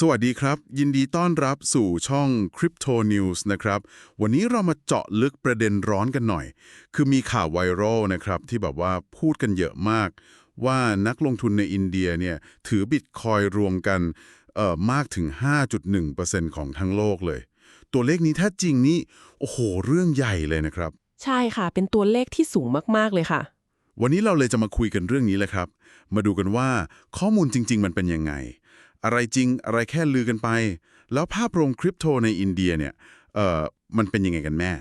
สวัสดีครับ ยินดีต้อนรับสู่ช่อง Crypto News นะครับ วันนี้เรามาเจาะลึกประเด็นร้อนกันหน่อย คือมีข่าวไวรัลนะครับ ที่แบบว่าพูดกันเยอะมาก ว่านักลงทุนในอินเดียเนี่ยถือบิตคอยรวมกันเอ่อมากถึง 5.1%ของทั้งโลกเลย ตัวเลขนี้ถ้าจริงนี่โอ้โห เรื่องใหญ่เลยนะครับ ใช่ค่ะ เป็นตัวเลขที่สูงมาก ๆ เลยค่ะ วันนี้เราเลยจะมาคุยกันเรื่องนี้แหละครับ มาดูกันว่าข้อมูลจริง ๆ มันเป็นยังไง อะไรจริงอะไรแค่ลือกันไป แล้วภาพรวมคริปโตในอินเดียเนี่ยเอ่อมันเป็นยังไงกันแม่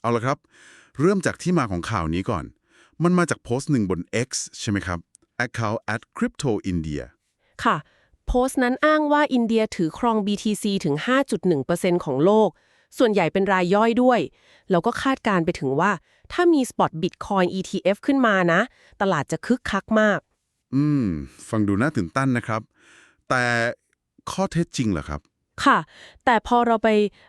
เอาละครับ เริ่มจากที่มาของข่าวนี้ก่อน มันมาจากโพสต์หนึ่งบน X ใช่ไหมครับ account at crypto india ค่ะ โพสต์นั้นอ้างว่าอินเดียถือครอง BTC ถึง 5.1%ของโลก ส่วนใหญ่เป็นรายย่อยด้วย แล้วก็คาดการณ์ไปถึงว่า ถ้ามีสปอตบิตคอย ETF ขึ้นมานะ ตลาดจะคึกคักมาก อืม ฟังดูน่าตื่นเต้นนะครับ แต่ข้อเท็จจริงเหรอครับ ค่ะ แต่พอเราไป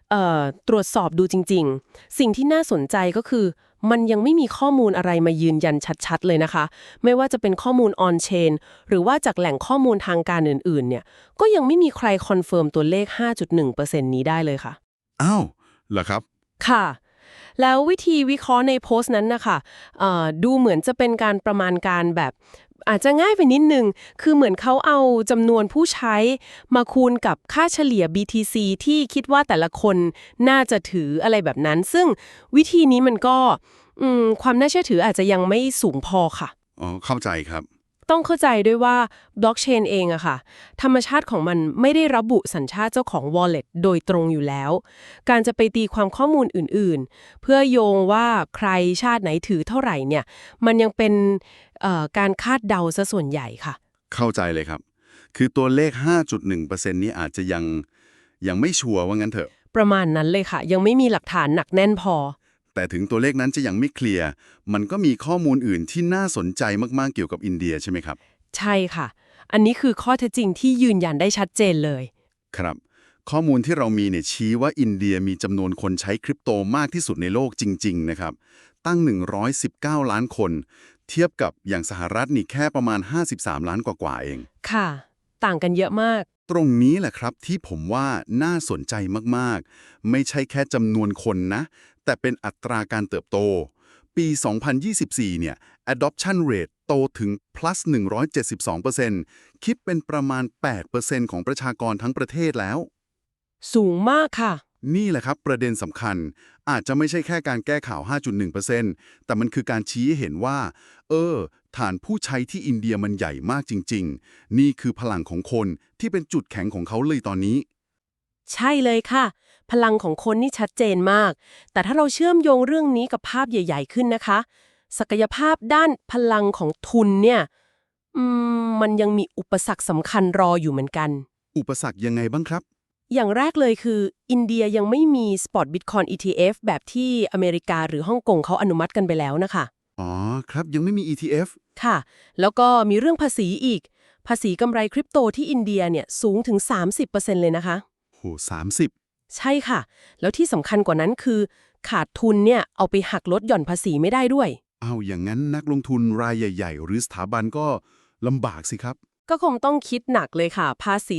เอ่อตรวจสอบดูจริง ๆ สิ่งที่น่าสนใจก็คือ มันยังไม่มีข้อมูลอะไรมายืนยันชัดๆ เลยนะคะ ไม่ว่าจะเป็นข้อมูลออนเชนหรือว่าจากแหล่งข้อมูลทางการอื่นๆ เนี่ย ก็ยังไม่มีใครคอนเฟิร์มตัวเลข 5.1%นี้ได้เลยค่ะ อ้าว เหรอครับ ค่ะ แล้ววิธีวิเคราะห์ในโพสต์นั้นนะคะดูเหมือนจะเป็นการประมาณการแบบอาจจะง่ายไปนิดนึง คือเหมือนเขาเอาจำนวนผู้ใช้มาคูณกับค่าเฉลี่ย BTC ที่คิดว่าแต่ละคนน่าจะถืออะไรแบบนั้น ซึ่งวิธีนี้มันก็ความน่าเชื่อถืออาจจะยังไม่สูงพอค่ะ อ๋อ เข้าใจครับ ต้องเข้าใจด้วยว่าบล็อกเชนเองอะค่ะ ธรรมชาติของมันไม่ได้ระบุสัญชาติเจ้าของ wallet โดยตรงอยู่แล้ว การจะไปตีความข้อมูลอื่นๆ เพื่อโยงว่าใครชาติไหนถือเท่าไหร่เนี่ย มันยังเป็นเอ่อการคาดเดาซะส่วนใหญ่ค่ะ เข้าใจเลยครับ คือตัวเลข 5.1%นี้อาจจะยังยังไม่ชัวร์ว่างั้นเถอะ ประมาณนั้นเลยค่ะ ยังไม่มีหลักฐานหนักแน่นพอ แต่ถึงตัวเลขนั้นจะยังไม่เคลียร์ มันก็มีข้อมูลอื่นที่น่าสนใจมากๆเกี่ยวกับอินเดียใช่ไหมครับ ใช่ค่ะ อันนี้คือข้อเท็จจริงที่ยืนยันได้ชัดเจนเลย ครับ ข้อมูลที่เรามีเนี่ยชี้ว่าอินเดียมีจำนวนคนใช้คริปโตมากที่สุดในโลกจริง ๆ นะครับ ตั้ง 119 ล้านคน เทียบกับอย่างสหรัฐนี่แค่ประมาณ 53 ล้านกว่าๆเอง ค่ะ ต่างกันเยอะมากตรงนี้แหละครับที่ผมว่าน่าสนใจมาก ๆ ไม่ใช่แค่จำนวนคนนะ แต่เป็นอัตราการเติบโต ปี 2024 เนี่ย adoption rate โตถึง plus 172%คิดเป็นประมาณ 8%ของประชากรทั้งประเทศแล้ว สูงมากค่ะ นี่แหละครับประเด็นสำคัญ อาจจะไม่ใช่แค่การแก้ข่าว 5.1%แต่มันคือการชี้ให้เห็นว่า เออ ฐานผู้ใช้ที่อินเดียมันใหญ่มากจริง ๆ นี่คือพลังของคนที่เป็นจุดแข็งของเขาเลยตอนนี้ ใช่เลยค่ะ พลังของคนนี่ชัดเจนมาก แต่ถ้าเราเชื่อมโยงเรื่องนี้กับภาพใหญ่ ๆ ขึ้นนะคะ ศักยภาพด้านพลังของทุนเนี่ยอืมมันยังมีอุปสรรคสำคัญรออยู่เหมือนกัน อุปสรรคยังไงบ้างครับ อย่างแรกเลยคือ อินเดียยังไม่มี Spot Bitcoin ETF แบบที่อเมริกาหรือฮ่องกงเขาอนุมัติกันไปแล้วนะคะ อ๋อครับยังไม่มี ETF ค่ะ แล้วก็มีเรื่องภาษีอีก ภาษีกำไรคริปโตที่อินเดียเนี่ยสูงถึง 30%เลยนะคะโห30 ใช่ค่ะ แล้วที่สำคัญกว่านั้นคือ ขาดทุนเนี่ยเอาไปหักลดหย่อนภาษีไม่ได้ด้วย เอาอย่างนั้นนักลงทุนรายใหญ่ ๆ หรือสถาบันก็ลำบากสิครับ ก็คงต้องคิดหนักเลยค่ะ ภาษี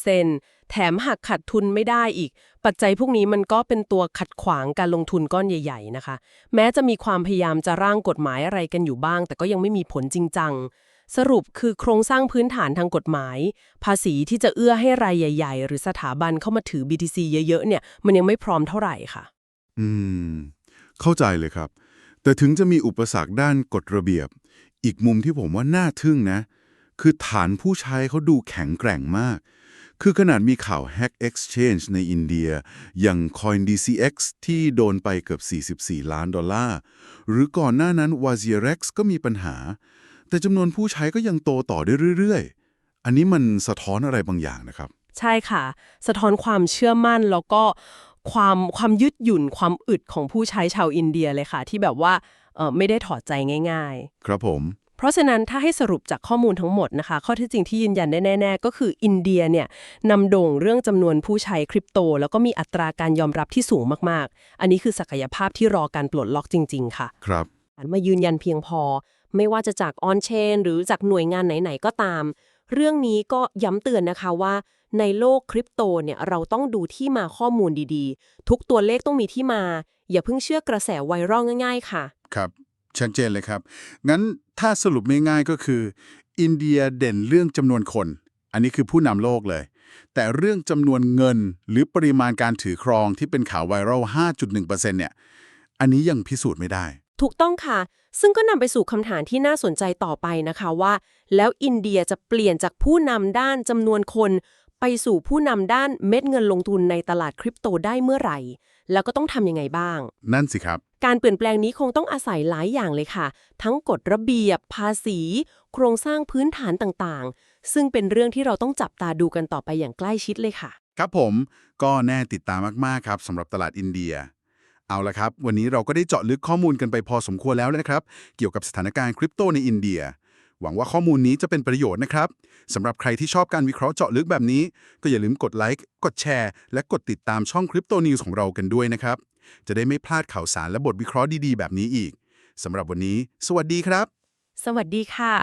30%แถมหักขาดทุนไม่ได้อีก ปัจจัยพวกนี้มันก็เป็นตัวขัดขวางการลงทุนก้อนใหญ่ ๆ นะคะ แม้จะมีความพยายามจะร่างกฎหมายอะไรกันอยู่บ้าง แต่ก็ยังไม่มีผลจริงจัง สรุปคือโครงสร้างพื้นฐานทางกฎหมาย ภาษีที่จะเอื้อให้รายใหญ่ ๆ หรือสถาบันเข้ามาถือ BTC เยอะๆเนี่ยมันยังไม่พร้อมเท่าไหร่ค่ะ อืม เข้าใจเลยครับ แต่ถึงจะมีอุปสรรคด้านกฎระเบียบ อีกมุมที่ผมว่าน่าทึ่งนะ คือฐานผู้ใช้เขาดูแข็งแกร่งมาก คือขนาดมีข่าว Hack Exchange ในอินเดีย อย่าง CoinDCX ที่โดนไปเกือบ 44 ล้านดอลลาร์ หรือก่อนหน้านั้น WazirX ก็มีปัญหา แต่จำนวนผู้ใช้ก็ยังโตต่อได้เรื่อยๆ อันนี้มันสะท้อนอะไรบางอย่างนะครับ ใช่ค่ะ สะท้อนความเชื่อมั่นแล้วก็ความความยืดหยุ่นความอึดของผู้ใช้ชาวอินเดียเลยค่ะ ที่แบบว่าเอ่อไม่ได้ถอดใจง่ายครับผมๆเพราะฉะนั้นถ้าให้สรุปจากข้อมูลทั้งหมดนะคะ ข้อเที่จริงที่ยืนยันได้แน่ ๆ ก็คืออินเดียเนี่ยนำโด่งเรื่องจำนวนผู้ใช้คริปโต แล้วก็มีอัตราการยอมรับที่สูงมากๆ อันนี้คือศักยภาพที่รอการปลดล็อกจริง ๆ ค่ะ ครับมายืนยันเพียงพอ ไม่ว่าจะจากออนเชนหรือจากหน่วยงานไหน ๆ ก็ตาม เรื่องนี้ก็ย้ำเตือนนะคะว่า ในโลกคริปโตเนี่ยเราต้องดูที่มาข้อมูลดีๆ ทุกตัวเลขต้องมีที่มา อย่าเพิ่งเชื่อกระแสไวรัลง่าย ๆ ค่ะ ครับชัดเจนเลยครับ งั้นถ้าสรุปง่ายๆก็คือ อินเดียเด่นเรื่องจำนวนคน อันนี้คือผู้นำโลกเลย แต่เรื่องจำนวนเงินหรือปริมาณการถือครองที่เป็นข่าวไวรัล 5.1%เนี่ย อันนี้ยังพิสูจน์ไม่ได้ ถูกต้องค่ะ ซึ่งก็นำไปสู่คำถามที่น่าสนใจต่อไปนะคะว่า แล้วอินเดียจะเปลี่ยนจากผู้นำด้านจำนวนคน ไปสู่ผู้นำด้านเม็ดเงินลงทุนในตลาดคริปโตได้เมื่อไหร่ แล้วก็ต้องทำยังไงบ้าง นั่นสิครับ การเปลี่ยนแปลงนี้คงต้องอาศัยหลายอย่างเลยค่ะ ทั้งกฎระเบียบ ภาษี โครงสร้างพื้นฐานต่างๆ ซึ่งเป็นเรื่องที่เราต้องจับตาดูกันต่อไปอย่างใกล้ชิดเลยค่ะ ครับผมก็แน่ติดตามมากๆครับสำหรับตลาดอินเดีย เอาละครับ วันนี้เราก็ได้เจาะลึกข้อมูลกันไปพอสมควรแล้วนะครับ เกี่ยวกับสถานการณ์คริปโตในอินเดีย หวังว่าข้อมูลนี้จะเป็นประโยชน์นะครับสำหรับใครที่ชอบการวิเคราะห์เจาะลึกแบบนี้ ก็อย่าลืมกดไลค์กดแชร์และกดติดตามช่องคริปโตนิวส์ของเรากันด้วยนะครับ จะได้ไม่พลาดข่าวสารและบทวิเคราะห์ดีๆ แบบนี้อีกสำหรับวันนี้ สวัสดีครับ สวัสดีค่ะ